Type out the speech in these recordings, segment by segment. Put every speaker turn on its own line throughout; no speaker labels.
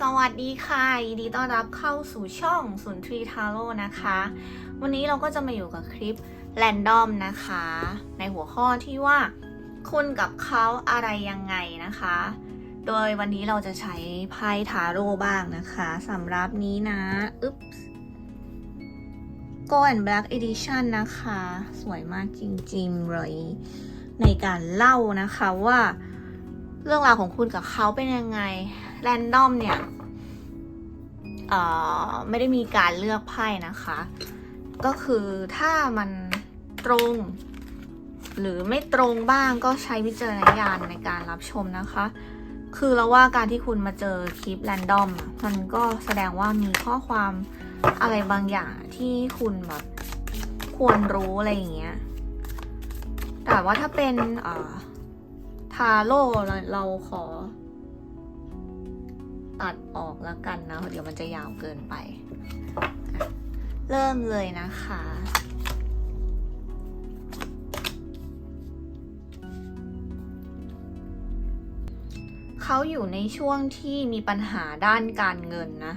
สวัสดีค่ะยินดีต้อนรับเข้าสู่ช่องศูนทรีทาโร่นะคะ วันนี้เราก็จะมาอยู่กับคลิปแรนดอมนะคะ ในหัวข้อที่ว่า คุณกับเขาอะไรยังไงนะคะ โดยวันนี้เราจะใช้ไพ่ทาโร่บ้างนะคะสำหรับนี้นะอึ๊บ Go and Black Edition นะคะ สวยมากจริงๆเลยในการเล่านะคะว่า เรื่องราวของคุณกับเขาเป็นยังไง แรนดอมเนี่ยเอ่อไม่ได้มีการเลือกไพ่นะคะ ก็คือถ้ามันตรง หรือไม่ตรงบ้างก็ใช้วิจารณญาณในการรับชมนะคะ คือเราว่าการที่คุณมาเจอคลิปแรนดอมมันก็แสดงว่ามีข้อความอะไรบางอย่างที่คุณแบบควรรู้อะไรอย่างเงี้ย แต่ว่าถ้าเป็นเอ่อ ทาโร่เราเราขอ ตัดออกแล้วกันนะ เดี๋ยวมันจะยาวเกินไป เริ่มเลยนะคะเขาอยู่ในช่วงที่มีปัญหาด้านการเงินนะ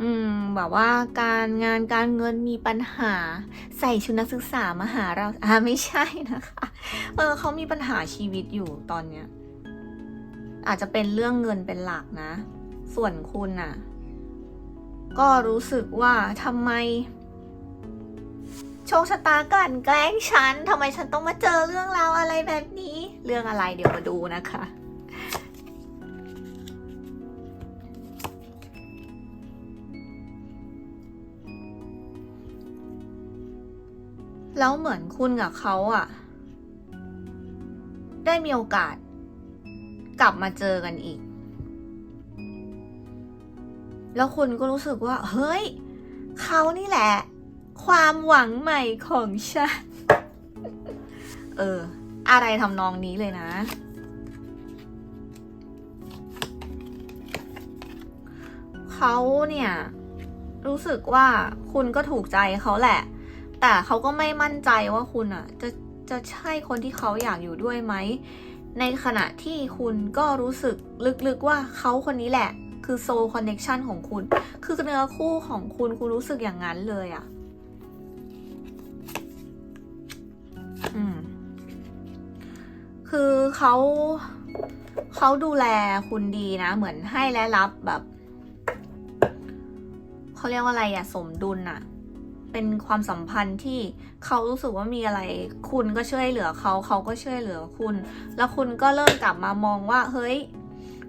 อืมแบบว่าการงานการเงินมีปัญหาใส่ชุดนักศึกษามาหาเราอ่าไม่ใช่นะคะเออเขามีปัญหาชีวิตอยู่ตอนเนี้ย อาจจะเป็นเรื่องเงินเป็นหลักนะ ส่วนคุณน่ะ ก็รู้สึกว่าทำไม โชคชะตากันแกล้งฉันทำไมฉันต้องมาเจอเรื่องราวอะไรแบบนี้ เรื่องอะไรเดี๋ยวมาดูนะคะ แล้วเหมือนคุณกับเขาอะได้มีโอกาส กลับมาเจอกันอีก แล้วคุณก็รู้สึกว่า เฮ้ย เขานี่แหละ ความหวังใหม่ของฉัน เออ อะไรทำนองนี้เลยนะ เขาเนี่ย รู้สึกว่าคุณก็ถูกใจเขาแหละ แต่เขาก็ไม่มั่นใจว่าคุณอะ จะจะใช่คนที่เขาอยากอยู่ด้วยไหม ในขณะที่คุณก็รู้สึกลึกๆว่าเขาคนนี้แหละ คือโซลคอนเน็ชันของคุณ คือเนื้อคู่ของคุณคุณรู้สึกอย่างนั้นเลยอะอืมคือเขาเขาดูแลคุณดีนะ เหมือนให้และรับแบบ เขาเรียกว่าอะไรอะสมดุลอะ เป็นความสัมพันธ์ที่เขารู้สึกว่ามีอะไร คุณก็ช่วยเหลือเขาเขาก็ช่วยเหลือคุณ แล้วคุณก็เริ่มกลับมามองว่า เฮ้ย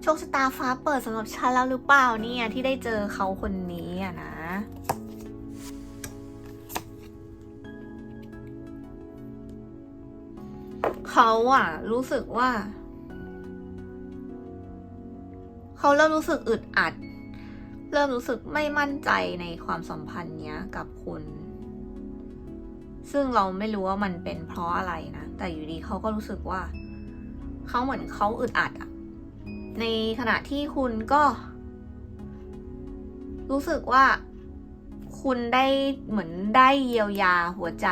โชคชะตาฟ้าเปิดสำหรับฉันแล้วหรือเปล่าเนี่ยที่ได้เจอเขาคนนี้อะนะเขาอะรู้สึกว่า เขาเริ่มรู้สึกอึดอัด เริ่มรู้สึกไม่มั่นใจในความสัมพันธ์เนี้ยกับคุณ ซึ่งเราไม่รู้ว่ามันเป็นเพราะอะไรนะ แต่อยู่ดีเขาก็รู้สึกว่า เขาเหมือนเขาอึดอัดอะในขณะที่คุณก็ รู้สึกว่าคุณได้เหมือนได้เยียวยาหัวใจ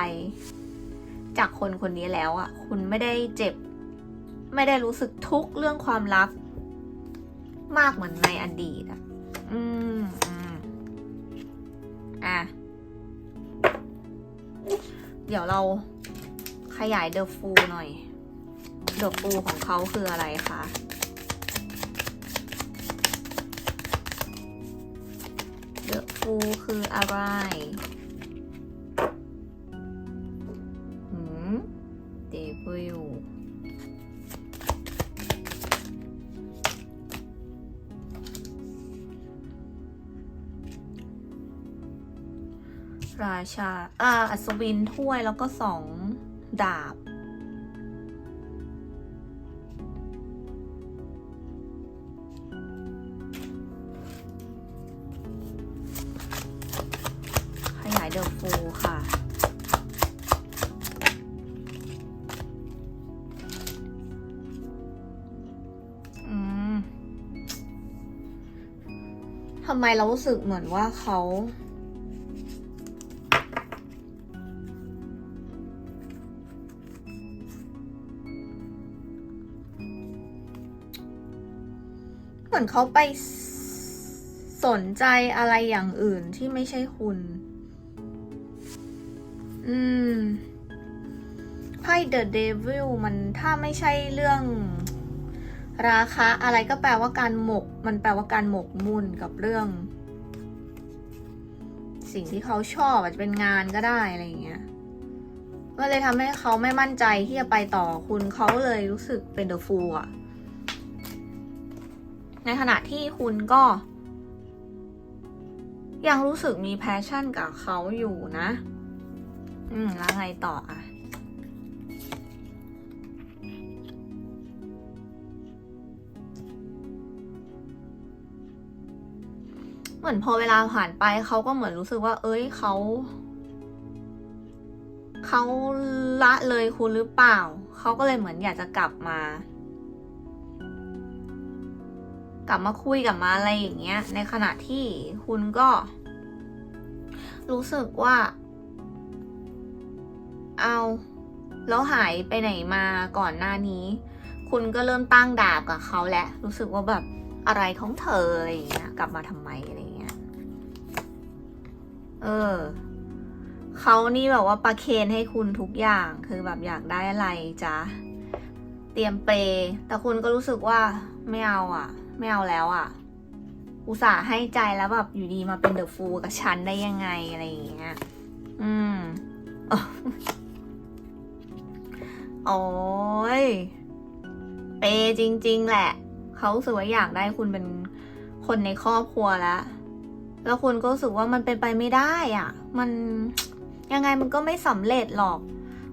จากคนคนนี้แล้วอะคุณไม่ได้เจ็บ ไม่ได้รู้สึกทุกข์เรื่องความรัก มากเหมือนในอดีตอะ อืมอืมอะ เดี๋ยวเราขยายเดอะฟูหน่อย เดอะฟูของเขาคืออะไรคะเดอะฟูคืออะไร ชาอ่าอัศวินถ้วยแล้วก็สองดาบ ขยายเดอะฟูค่ะอืมทำไมเรารู้สึกเหมือนว่าเขา มือนเขาไปสนใจอะไรอย่างอื่นที่ไม่ใช่คุณ อืม ไพ่ The Devil มันถ้าไม่ใช่เรื่องราคาอะไรก็แปลว่าการหมก มันแปลว่าการหมกมุ่นกับเรื่อง สิ่งที่เขาชอบอาจจะเป็นงานก็ได้อะไรอย่างเงี้ยก็เลยทำให้เขาไม่มั่นใจที่จะไปต่อคุณเขาเลยรู้สึกเป็นเดอะฟูลอะ ในขณะที่คุณก็ ยังรู้สึกมีแพชชั่นกับเขาอยู่นะ อืม แล้วไงต่ออะเหมือนพอเวลาผ่านไปเขาก็เหมือนรู้สึกว่า เอ้ยเขาเขาละเลยคุณหรือเปล่า เขาก็เลยเหมือนอยากจะกลับมา ลับมาคุยกับมาอะไรอย่างเงี้ย ในขณะที่คุณก็ รู้สึกว่า เอาแล้วหายไปไหนมาก่อนหน้านี้ คุณก็เริ่มตั้งดาบกับเขาแล้วรู้สึกว่าแบบอะไรของเธออะไรอย่างเงี้ย กลับมาทำไมอะไรอย่างเงี้ย เออเขานี่แบบว่าประเคนให้คุณทุกอย่างคือแบบอยากได้อะไรจ๊ะเตรียมเป แต่คุณก็รู้สึกว่าไม่เอาอะ ไม่เอาแล้วอะ อุตส่าห์ให้ใจแล้วแบบอยู่ดีมาเป็นเดอะฟูลกับฉันได้ยังไงอะไรอย่างเงี้ย อืมโอ้ยเปย์จริง ๆ แหละ เขาสึกว่าอยากได้คุณเป็นคนในครอบครัวแล้ว แล้วคุณก็รู้สึกว่ามันเป็นไปไม่ได้อะ มันยังไงมันก็ไม่สำเร็จหรอก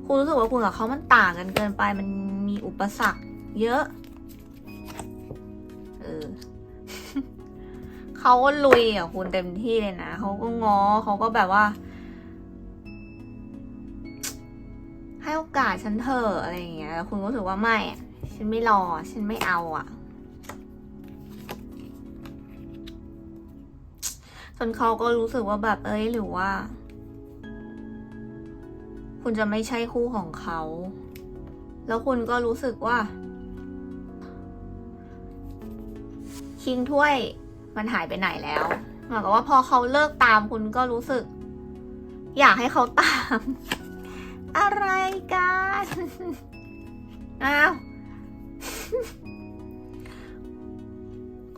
คุณรู้สึกว่าคุณกับเขามันต่างกันเกินไป มันมีอุปสรรคเยอะ เออเขาก็ลุยอะคุณเต็มที่เลยนะเขาก็ง้อเขาก็แบบว่า ให้โอกาสฉันเถอะอะไรอย่างเงี้ยคุณก็รู้สึกว่าไม่อะฉันไม่รอ ฉันไม่เอาอะจนเขาก็รู้สึกว่าแบบเอ้ยหรือว่า คุณจะไม่ใช่คู่ของเขา แล้วคุณก็รู้สึกว่า คิงถ้วยมันหายไปไหนแล้วเหมือนกับว่าพอเขาเลิกตามคุณก็รู้สึก อยากให้เขาตาม อะไรกันอ้าว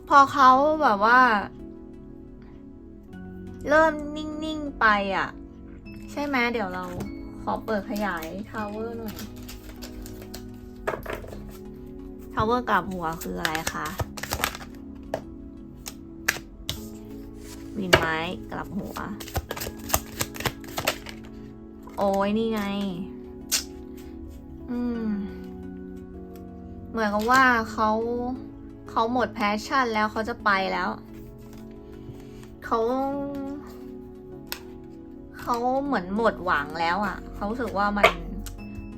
พอเขาแบบว่า เริ่มนิ่ง ๆ ไปอะ ใช่ไหมเดี๋ยวเราขอเปิดขยายทาวเวอร์หน่อยทาวเวอร์กับหัวคืออะไรคะ วินไม้กลับหัว โอ้ยนี่ไง อืม เหมือนกับว่าเขาเขาหมดแพชชั่นแล้วเขาจะไปแล้ว เขาเขาเหมือนหมดหวังแล้วอะ่ะ เขารู้สึกว่ามัน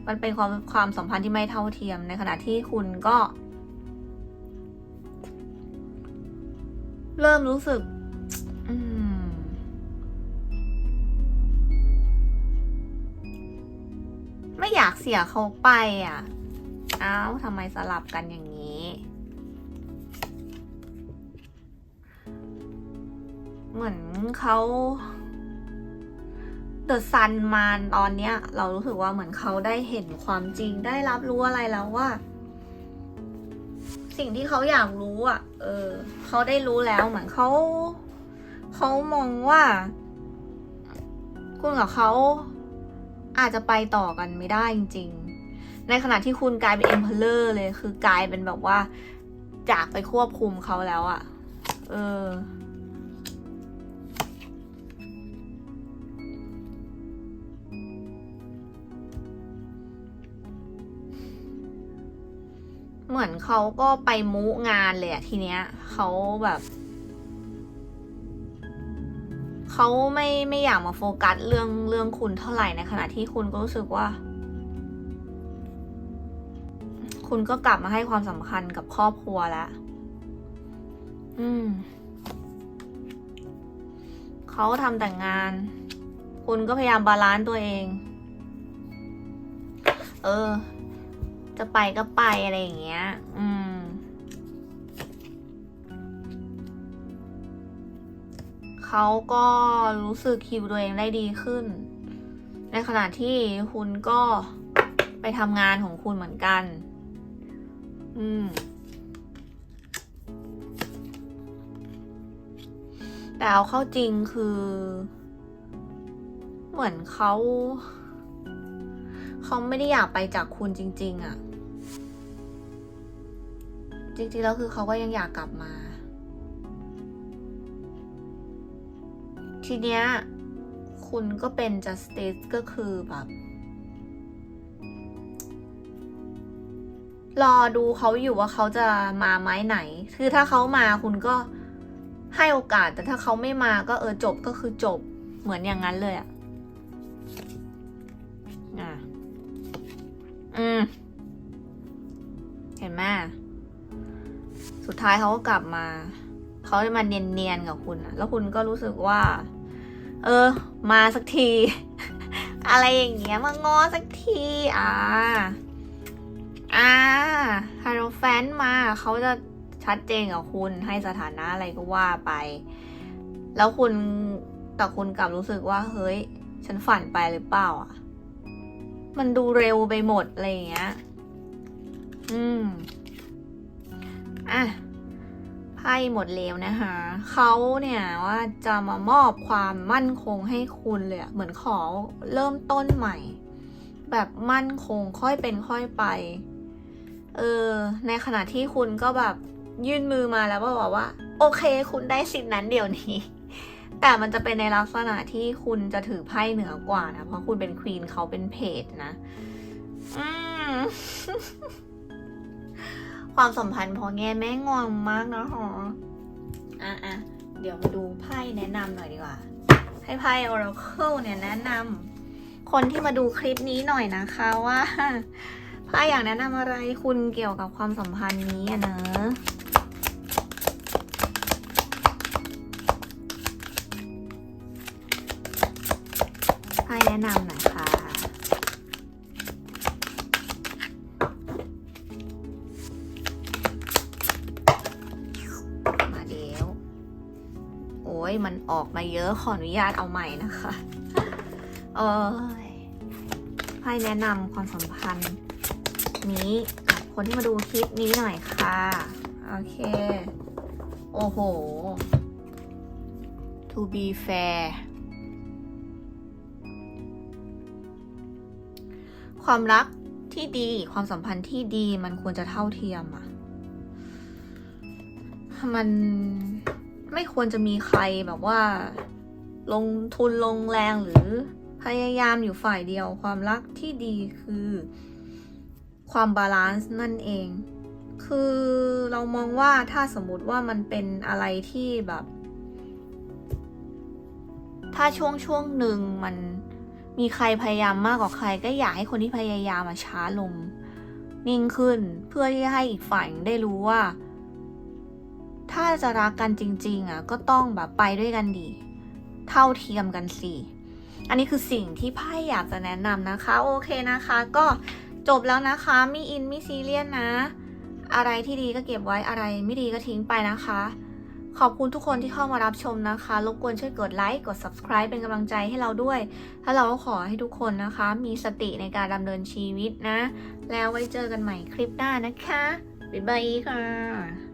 มันเป็นความความสัมพันธ์ที่ไม่เท่าเทียมในขณะที่คุณก็ เริ่มรู้สึก สียเขาไปอะ เอ้าทำไมสลับกันอย่างนี้ เหมือนเขาเดอะซันมาตอนเนี้ย เรารู้สึกว่าเหมือนเขาได้เห็นความจริงได้รับรู้อะไรแล้วว่า สิ่งที่เขาอยากรู้อะ เออเขาได้รู้แล้วเหมือนเขาเขามองว่า คุณกับเขา อาจจะไปต่อกันไม่ได้จริง ๆ ในขณะที่คุณกลายเป็นเอ็มเพลเลอร์เลยคือกลายเป็นแบบว่าจากไปควบคุมเขาแล้วอะ่ะเออเหมือนเขาก็ไปมุงานเลยอะทีเนี้ยเขาแบบ เขาไม่ไม่อยากมาโฟกัสเรื่องเรื่องคุณเท่าไหร่ในขณะที่คุณก็รู้สึกว่า คุณก็กลับมาให้ความสำคัญกับครอบครัวแล้วอืมเขาทำแต่งงาน คุณก็พยายามบาลานซ์ตัวเอง เออ จะไปก็ไปอะไรอย่างเงี้ย อืม เขาก็รู้สึกคิวตัวเองได้ดีขึ้น ในขณะที่คุณก็ไปทำงานของคุณเหมือนกัน อืม แต่เอาเข้าจริงคือ เหมือนเขา เขาไม่ได้อยากไปจากคุณจริง ๆอะ่ะ จริงๆแล้วคือเขาก็ยังอยากกลับมา ทีเนี้ยคุณก็เป็น justice ก็คือแบบ รอดูเขาอยู่ว่าเขาจะมาไหมไหน คือถ้าเขามาคุณก็ให้โอกาส แต่ถ้าเขาไม่มาก็เออจบก็คือจบเหมือนอย่างนั้นเลยอะอะ อืม เห็นไหมสุดท้ายเขาก็กลับมา เขาจะมาเนียนๆกับคุณอะแล้วคุณก็รู้สึกว่า เออ มาสักที อะไรอย่างเงี้ยมางอสักทีอ่าอ่าฮาโรแฟนมาเขาจะชัดเจนกับคุณให้สถานะอะไรก็ว่าไป แล้วคุณแต่คุณกลับรู้สึกว่า เฮ้ย ฉันฝันไปหรือเปล่าอะ มันดูเร็วไปหมดอะไรอย่างเงี้ย อืม อะ ไพ่หมดเร็วนะคะ เขาเนี่ยว่าจะมามอบความมั่นคงให้คุณเลยเหมือนขอเริ่มต้นใหม่ แบบมั่นคงค่อยเป็นค่อยไป เออ ในขณะที่คุณก็แบบยื่นมือมาแล้วก็บอกว่า โอเค คุณได้สิทธินั้นเดี๋ยวนี้ แต่มันจะเป็นในลักษณะที่คุณจะถือไพ่เหนือกว่านะ เพราะคุณเป็นควีนเขาเป็นเพจนะ อืม ความสัมพันธ์พอแง่แม่งอนมากนะฮะอะอะเดี๋ยวมาดูไพ่แนะนำหน่อยดีกว่า ให้ไพ่ Oracle เนี่ยแนะนำคนที่มาดูคลิปนี้หน่อยนะคะว่าไพ่อยากแนะนำอะไรคุณเกี่ยวกับความสัมพันธ์นี้อะเนอะไพ่แนะนำหน่อยค่ะ ยมันออกมาเยอะขออนุญาตเอาใหม่นะคะเอยไพ่แนะนำความสัมพันธ์นี้กับคนที่มาดูคลิปนี้หน่อยค่ะ โอเค โอ้โห to be fair ความรักที่ดีความสัมพันธ์ที่ดีมันควรจะเท่าเทียมอะมัน ไม่ควรจะมีใครแบบว่า ลงทุนลงแรงหรือพยายามอยู่ฝ่ายเดียว ความรักที่ดีคือ ความบาลานซ์นั่นเอง คือเรามองว่าถ้าสมมติว่ามันเป็นอะไรที่แบบ ถ้าช่วงช่วงหนึ่งมันมีใครพยายามมากกว่าใคร ก็อยากให้คนที่พยายามมาช้าลง นิ่งขึ้นเพื่อที่ให้อีกฝ่ายได้รู้ว่า ถ้าจะรักกันจริง ๆอะก็ต้องแบบไปด้วยกันดี เท่าเทียมกันสิอันนี้คือสิ่งที่ไพ่อยากจะแนะนำนะคะ โอเคนะคะ ก็จบแล้วนะคะไม่อินไม่ซีเรียสนะ อะไรที่ดีก็เก็บไว้อะไรไม่ดีก็ทิ้งไปนะคะ ขอบคุณทุกคนที่เข้ามารับชมนะคะรบกวนช่วยกดไลค์กด subscribe เป็นกำลังใจให้เราด้วย ถ้าเราก็ขอให้ทุกคนนะคะ มีสติในการดำเนินชีวิตนะ แล้วไว้เจอกันใหม่คลิปหน้านะคะบ๊ายบายค่ะ